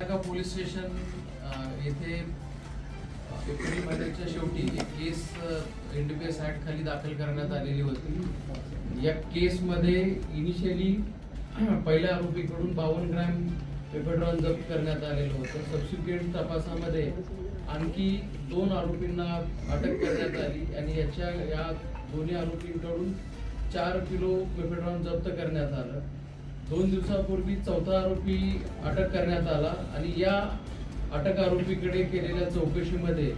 Police station येथे April महिन्याच्या शेवटी एक case N D P S act खाली दाखल करण्यात आलेली होती. या केसमध्ये इनिशियली पहिल्या आरोपीकडून बावन्न ग्रॅम पेपरड्रॉन जप्त करण्यात आलेलं होतं. सबसिक्वेंट तपासामध्ये आणखी दोन आरोपींना अटक करण्यात आली आणि याच्या या दोन्ही आरोपींकडून चार किलो पेपरड्रॉन जप्त करण्यात आलं. दोन दिवसापूर्वी चौथा आरोपी अटक करण्यात आला आणि या अटक आरोपीकडे केलेल्या चौकशीमध्ये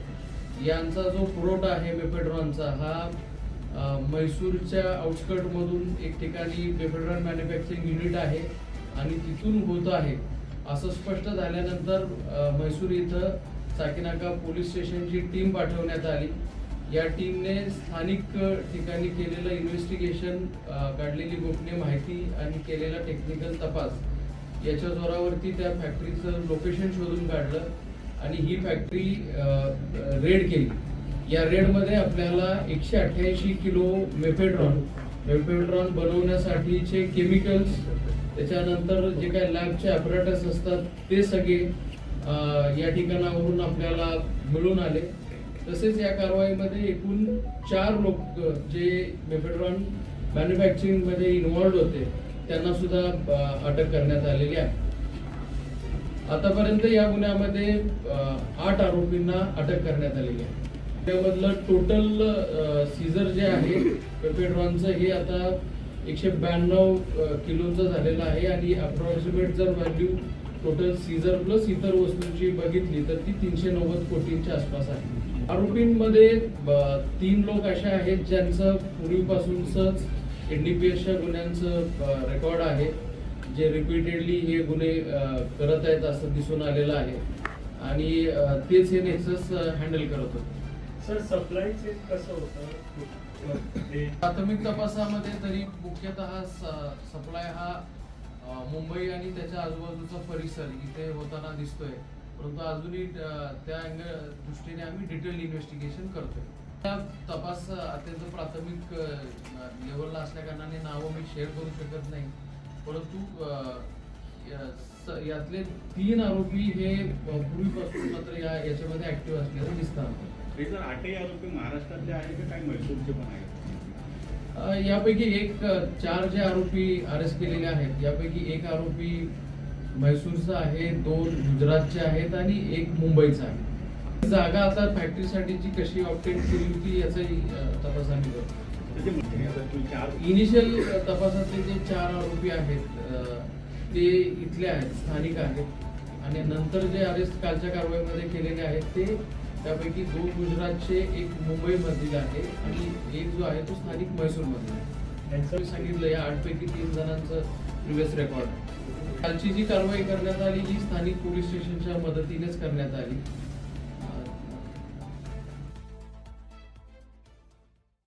यांचा जो पुरवठा आहे बेफेड्रॉनचा हा म्हैसूरच्या आउटस्कटमधून एक ठिकाणी बेफेड्रॉन मॅन्युफॅक्चरिंग युनिट आहे आणि तिथून होत आहे असं स्पष्ट झाल्यानंतर म्हैसूर इथं साकीनाका पोलीस स्टेशनची टीम पाठवण्यात आली. या टीमने स्थानिक ठिकाणी केलेलं इन्व्हेस्टिगेशन काढलेली गोपनीय माहिती आणि केलेला टेक्निकल तपास याच्या जोरावरती त्या फॅक्टरीचं लोकेशन शोधून काढलं आणि ही फॅक्टरी रेड केली. या रेडमध्ये आपल्याला एकशे अठ्ठ्याऐंशी किलो मेफेड्रॉन मेफेड्रॉन बनवण्यासाठीचे केमिकल्स त्याच्यानंतर जे काही लॅबचे अपरेटस असतात ते सगळे या ठिकाणावरून आपल्याला मिळून आले. तसेच या कारवाईमध्ये एकूण चार लोक जे मेफेड्रॉन मॅन्युफॅक्चरिंगमध्ये इन्व्हॉल्ड होते त्यांना सुद्धा अटक करण्यात आलेली आहे. आतापर्यंत या गुन्ह्यामध्ये आठ आरोपींना अटक करण्यात आलेली आहे. त्यामधलं टोटल सीझर जे आहे पेपेड्रॉनचं हे आता एकशे ब्याण्णव किलोचं झालेलं आहे आणि अप्रॉक्सिमेट जर व्हॅल्यू टोटल सीझर प्लस इतर वस्तूंची बघितली तर ती तीनशे नव्वद कोटींच्या आसपास आहे. आरोपींमध्ये तीन लोक असे आहेत ज्यांचं पूर्वीपासूनच एनडीपीएसच्या गुन्ह्यांचं रेकॉर्ड आहे. जे रिपीटेडली हे गुन्हे करत आहेत असं दिसून आलेलं आहे. आणि तेच हे नेक्सस हँडल करत होते. सर सप्लाय चेन कसं होतं? प्राथमिक तपासामध्ये तरी मुख्यतः सप्लाय हा मुंबई आणि त्याच्या आजूबाजूचा परिसर इथे होताना दिसतोय. परंतु अजूनही त्या अँगल दृष्टीने आम्ही डिटेल इन्व्हेस्टिगेशन करतोय. त्या तपास अत्यंत प्राथमिक लेवलला असल्या कारणाने नावं मी शेअर करू शकत नाही. परंतु यातले तीन आरोपी हे पूर्वीपासून मात्र या याच्यामध्ये ऍक्टिव्ह असल्याचं दिसतात हे जर आठही आरोपी महाराष्ट्रातले आहे का काही म्हैसूरचे पण आहेत? यापैकी एक चार जे आरोपी अरेस्ट केलेले आहेत यापैकी एक आरोपी म्हैसूरचा आहे दोन गुजरातचे आहेत आणि एक मुंबईचा आहे. जागा आता फॅक्टरीसाठीची कशी ऑप्टेन केली होती याचाही अ, तपास आम्ही करतो इनिशियल तपासातले जे चार आरोपी आहेत ते इथले आहेत स्थानिक आहेत. आणि नंतर जे अरेस्ट कालच्या कारवाईमध्ये केलेले आहेत ते त्यापैकी दोन गुजरातचे एक मुंबईमधील आहे आणि एक जो आहे तो स्थानिक म्हैसूरमधील आहे. यांचं सांगितलं या आठपैकी तीन जणांचं प्रिव्हियस रेकॉर्ड कालची जी कारवाई करण्यात आली ही स्थानिक पोलीस स्टेशनच्या मदतीनेच करण्यात आली.